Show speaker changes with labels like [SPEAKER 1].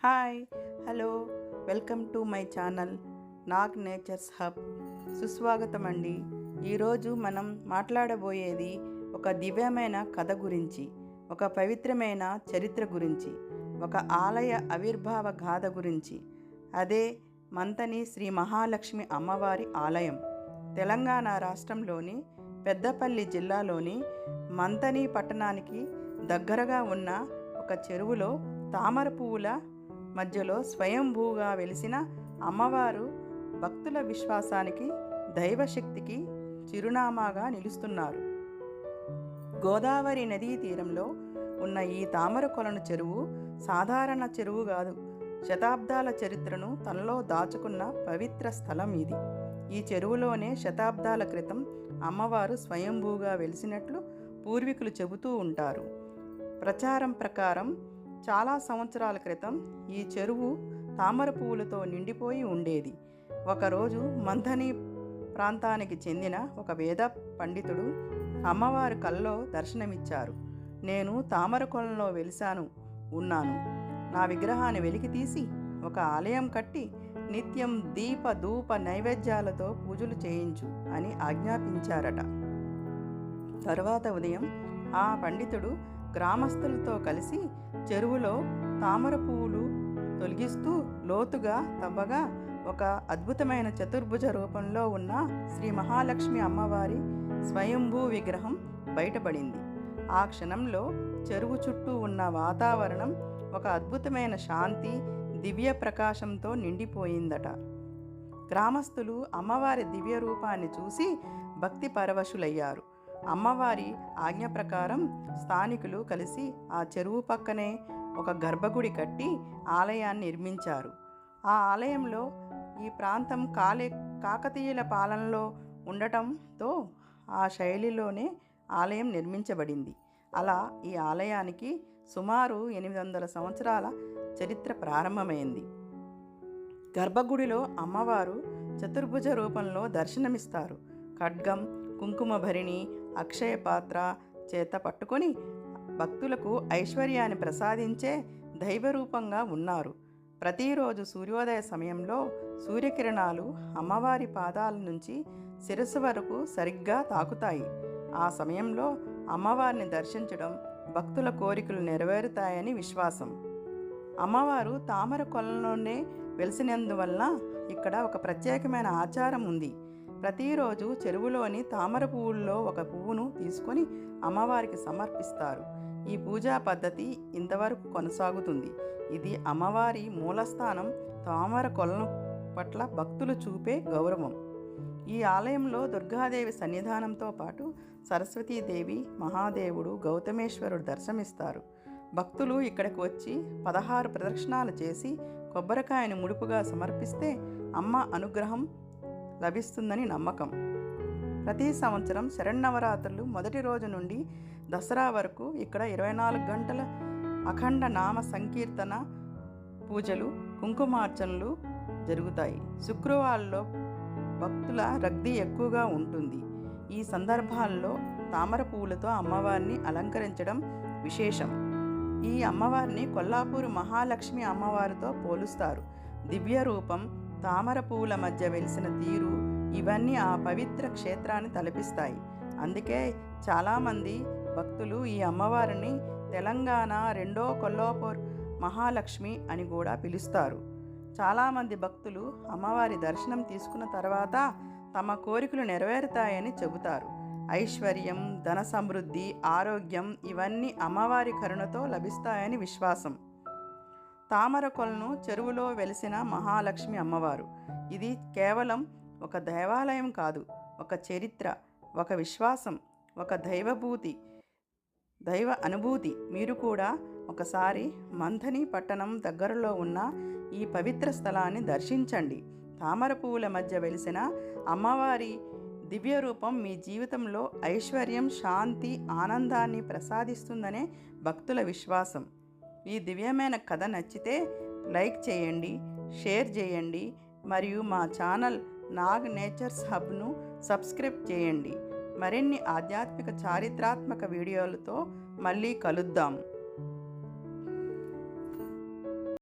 [SPEAKER 1] Hi hello welcome to my channel Nag natures hub. సుస్వాగతం అండి ఈరోజు మనం మాట్లాడబోయేది ఒక దివ్యమైన కథ గురించి ఒక పవిత్రమైన చరిత్ర గురించి ఒక ఆలయ ఆవిర్భావ గాథ గురించి. అదే మంతని శ్రీ మహాలక్ష్మి అమ్మవారి ఆలయం. తెలంగాణ రాష్ట్రంలోని పెద్దపల్లి జిల్లాలోని మంతని పట్టణానికి దగ్గరగా ఉన్న ఒక చెరువులో తామర పువ్వుల మధ్యలో స్వయంభూగా వెలిసిన అమ్మవారు భక్తుల విశ్వాసానికి దైవశక్తికి చిరునామాగా నిలుస్తున్నారు. గోదావరి నదీ తీరంలో ఉన్న ఈ తామర కొలను చెరువు సాధారణ చెరువు కాదు. శతాబ్దాల చరిత్రను తనలో దాచుకున్న పవిత్ర స్థలం ఇది. ఈ చెరువులోనే శతాబ్దాల క్రితం అమ్మవారు స్వయంభూగా వెలిసినట్లు పూర్వీకులు చెబుతూ ఉంటారు. ప్రచారం ప్రకారం చాలా సంవత్సరాల క్రితం ఈ చెరువు తామర పువ్వులతో నిండిపోయి ఉండేది. ఒకరోజు మంథని ప్రాంతానికి చెందిన ఒక వేద పండితుడు అమ్మవారి కల్లో దర్శనమిచ్చారు. నేను తామర కొలంలో వెలిశాను ఉన్నాను. నా విగ్రహాన్ని వెలికి తీసి ఒక ఆలయం కట్టి నిత్యం దీప ధూప నైవేద్యాలతో పూజలు చేయించు అని ఆజ్ఞాపించారట. తర్వాత ఉదయం ఆ పండితుడు గ్రామస్తులతో కలిసి చెరువులో తామర పువ్వులు తొలగిస్తూ లోతుగా తవ్వగా ఒక అద్భుతమైన చతుర్భుజ రూపంలో ఉన్న శ్రీ మహాలక్ష్మి అమ్మవారి స్వయంభూ విగ్రహం బయటపడింది. ఆ క్షణంలో చెరువు చుట్టూ ఉన్న వాతావరణం ఒక అద్భుతమైన శాంతి దివ్య ప్రకాశంతో నిండిపోయిందట. గ్రామస్తులు అమ్మవారి దివ్య రూపాన్ని చూసి భక్తి పరవశులయ్యారు. అమ్మవారి ఆజ్ఞ ప్రకారం స్థానికులు కలిసి ఆ చెరువు పక్కనే ఒక గర్భగుడి కట్టి ఆలయాన్ని నిర్మించారు. ఆ ఆలయంలో ఈ ప్రాంతం కాలే కాకతీయుల పాలనలో ఉండటంతో ఆ శైలిలోనే ఆలయం నిర్మించబడింది. అలా ఈ ఆలయానికి సుమారు ఎనిమిది వందల సంవత్సరాల చరిత్ర ప్రారంభమైంది. గర్భగుడిలో అమ్మవారు చతుర్భుజ రూపంలో దర్శనమిస్తారు. ఖడ్గం కుంకుమ భరిణి అక్షయ పాత్ర చేత పట్టుకొని భక్తులకు ఐశ్వర్యాన్ని ప్రసాదించే దైవరూపంగా ఉన్నారు. ప్రతిరోజు సూర్యోదయ సమయంలో సూర్యకిరణాలు అమ్మవారి పాదాల నుంచి శిరస్సు వరకు సరిగ్గా తాకుతాయి. ఆ సమయంలో అమ్మవారిని దర్శించడం భక్తుల కోరికలు నెరవేరుతాయని విశ్వాసం. అమ్మవారు తామర కొలంలోనే వెలిసినందువల్ల ఇక్కడ ఒక ప్రత్యేకమైన ఆచారం ఉంది. ప్రతిరోజు చెరువులోని తామర పువ్వుల్లో ఒక పువ్వును తీసుకొని అమ్మవారికి సమర్పిస్తారు. ఈ పూజా పద్ధతి ఇంతవరకు కొనసాగుతుంది. ఇది అమ్మవారి మూలస్థానం తామర కొలను పట్ల భక్తులు చూపే గౌరవం. ఈ ఆలయంలో దుర్గాదేవి సన్నిధానంతో పాటు సరస్వతీదేవి మహాదేవుడు గౌతమేశ్వరుడు దర్శనమిస్తారు. భక్తులు ఇక్కడికి వచ్చి పదహారు ప్రదక్షిణాలు చేసి కొబ్బరికాయను ముడుపుగా సమర్పిస్తే అమ్మ అనుగ్రహం లభిస్తుందని నమ్మకం. ప్రతి సంవత్సరం శరణవరాత్రులు మొదటి రోజు నుండి దసరా వరకు ఇక్కడ ఇరవై నాలుగు గంటల అఖండ నామ సంకీర్తన పూజలు కుంకుమార్చనలు జరుగుతాయి. శుక్రవారంలో భక్తుల రద్దీ ఎక్కువగా ఉంటుంది. ఈ సందర్భాల్లో తామర పువ్వులతో అమ్మవారిని అలంకరించడం విశేషం. ఈ అమ్మవారిని కొల్లాపూరు మహాలక్ష్మి అమ్మవారితో పోలుస్తారు. దివ్య రూపం తామర పువ్వుల మధ్య వెలిసిన తీరు ఇవన్నీ ఆ పవిత్ర క్షేత్రాన్ని తలపిస్తాయి. అందుకే చాలామంది భక్తులు ఈ అమ్మవారిని తెలంగాణ రెండో కొల్లాపూర్ మహాలక్ష్మి అని కూడా పిలుస్తారు. చాలామంది భక్తులు అమ్మవారి దర్శనం తీసుకున్న తర్వాత తమ కోరికలు నెరవేరుతాయని చెబుతారు. ఐశ్వర్యం ధన సమృద్ధి ఆరోగ్యం ఇవన్నీ అమ్మవారి కరుణతో లభిస్తాయని విశ్వాసం. తామర కొలను చెరువులో వెలిసిన మహాలక్ష్మి అమ్మవారు. ఇది కేవలం ఒక దేవాలయం కాదు ఒక చరిత్ర ఒక విశ్వాసం ఒక దైవభూతి దైవ అనుభూతి. మీరు కూడా ఒకసారి మంథని పట్టణం దగ్గరలో ఉన్న ఈ పవిత్ర స్థలాన్ని దర్శించండి. తామర పువ్వుల మధ్య వెలిసిన అమ్మవారి దివ్య రూపం మీ జీవితంలో ఐశ్వర్యం శాంతి ఆనందాన్ని ప్రసాదిస్తుందనే భక్తుల విశ్వాసం. ఈ దివ్యమైన కథ నచ్చితే లైక్ చేయండి షేర్ చేయండి మరియు మా ఛానల్ నాగ్ నేచర్స్ హబ్ను సబ్స్క్రైబ్ చేయండి. మరిన్ని ఆధ్యాత్మిక చారిత్రాత్మక వీడియోలతో మళ్ళీ కలుద్దాం.